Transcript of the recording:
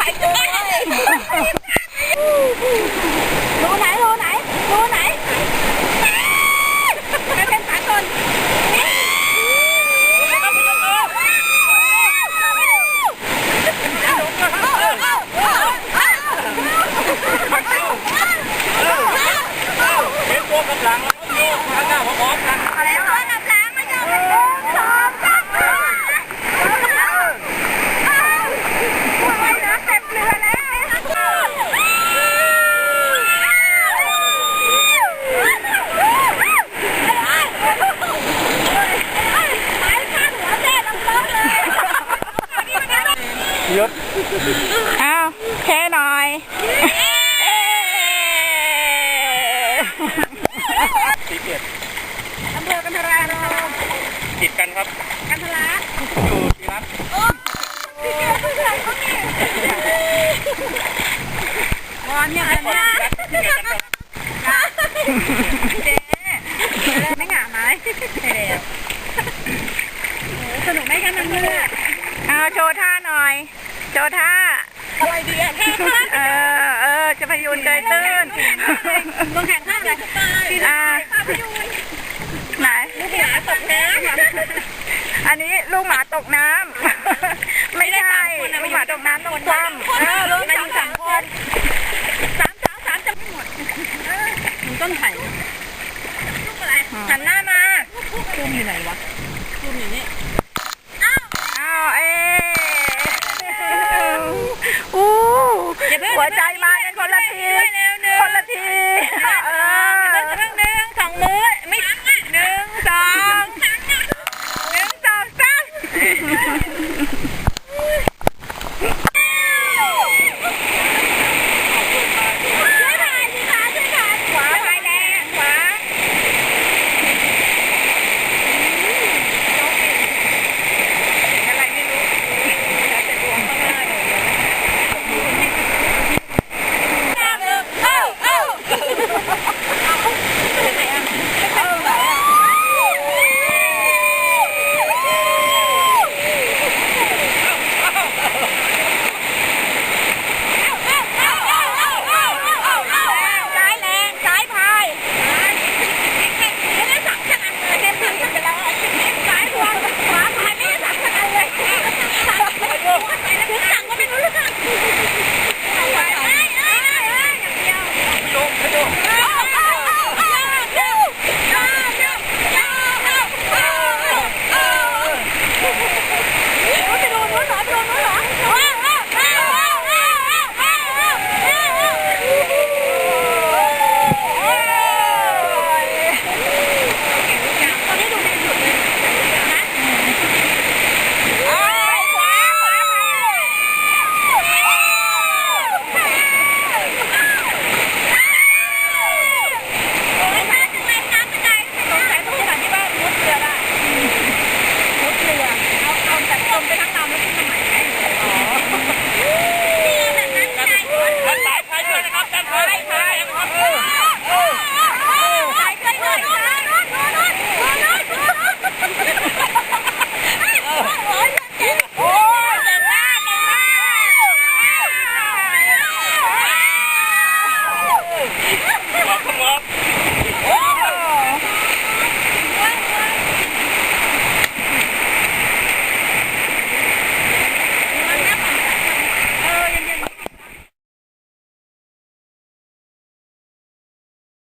ไม่มีใครดูเลยรูไหนรูไหนรูไหนไปเป็นสากล เห็นตัวกับหลังแล้วข้างหน้าพร้อมกัน อะไรวะกับล้างไม่ยอมเป็นสองสามว่ายน้ำเต็มเรือแล้วไปข้างหัวเจ๊ลงโต๊ะเลย ยศ อ้าวเทหน่อยสีเกียรติอำเภอกันทราเราติดกันครับ กันทราอยู่ที่รัฐพี่เกียรติผู้ชายเขาเนี่ยบอลเนี่ยอันเนี้ยที่เกียรติกันเจ๊ไม่หงาไหมสนุกไหมคะนันเมื่อเอาโชว์ท่าหน่อย โชว์ท่าอะไรดีอะท่าท่าเออเออจะพยุนเกยตื้นลงแข่งท่าอะไรพี่อ่าท่าพยูนไหนลูกหมาตกน้ำอันนี้ลูกหมาตกน้ำไม่ใช่ลูกหมาตกน้ำต้องคว่ำเออลูกสามสามคนสามสาวสามจะไม่หมดมันต้นไผ่ลูกอะไรหันหน้ามาจุ่มอยู่ไหนวะจุ่มอยู่นี่ หัวใจมากันคนละทีหนึ่ง